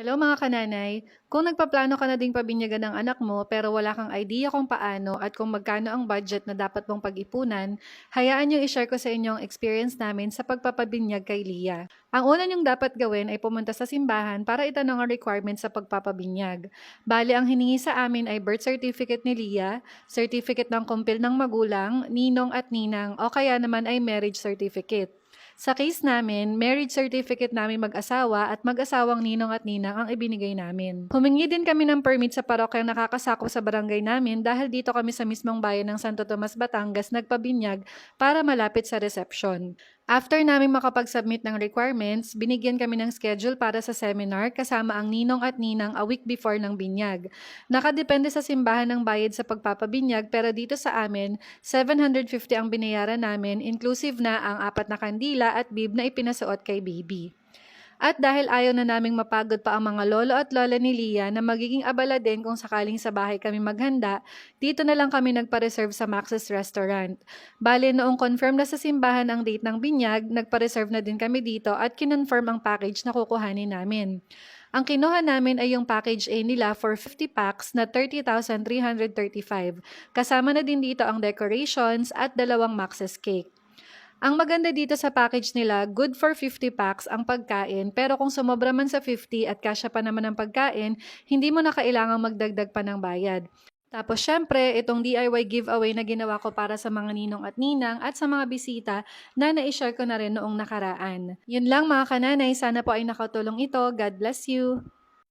Hello mga kananay, kung nagpaplano ka na ding pabinyagan ng anak mo pero wala kang idea kung paano at kung magkano ang budget na dapat mong pag-ipunan, hayaan nyo i-share ko sa inyo ang experience namin sa pagpapabinyag kay Lia. Ang una nyong dapat gawin ay pumunta sa simbahan para itanong ang requirements sa pagpapabinyag. Bali, ang hiningi sa amin ay birth certificate ni Lia, certificate ng kumpil ng magulang, ninong at ninang o kaya naman ay marriage certificate. Sa case namin, marriage certificate namin mag-asawa at mag-asawang ninong at ninang ang ibinigay namin. Humingi din kami ng permit sa parokyang nakakasakop sa barangay namin dahil dito kami sa mismong bayan ng Santo Tomas, Batangas nagpabinyag para malapit sa reception. After namin makapag-submit ng requirements, binigyan kami ng schedule para sa seminar kasama ang ninong at ninang a week before ng binyag. Nakadepende sa simbahan ng bayad sa pagpapabinyag pero dito sa amin, 750 ang binayaran namin inclusive na ang apat na kandila at bib na ipinasuot kay baby. At dahil ayaw na naming mapagod pa ang mga lolo at lola ni Lia na magiging abala din kung sakaling sa bahay kami maghanda, dito na lang kami nagpa-reserve sa Max's Restaurant. Bale, noong confirm na sa simbahan ang date ng binyag, nagpa-reserve na din kami dito at kinonfirm ang package na kukuhanin namin. Ang kinuha namin ay yung package A nila for 50 packs na 30,335. Kasama na din dito ang decorations at dalawang Max's cake. Ang maganda dito sa package nila, good for 50 packs ang pagkain, pero kung sumobra man sa 50 at kasya pa naman ang pagkain, hindi mo na kailangang magdagdag pa ng bayad. Tapos syempre, itong DIY giveaway na ginawa ko para sa mga ninong at ninang at sa mga bisita na na-share ko na rin noong nakaraan. Yun lang mga kananay, sana po ay nakatulong ito. God bless you!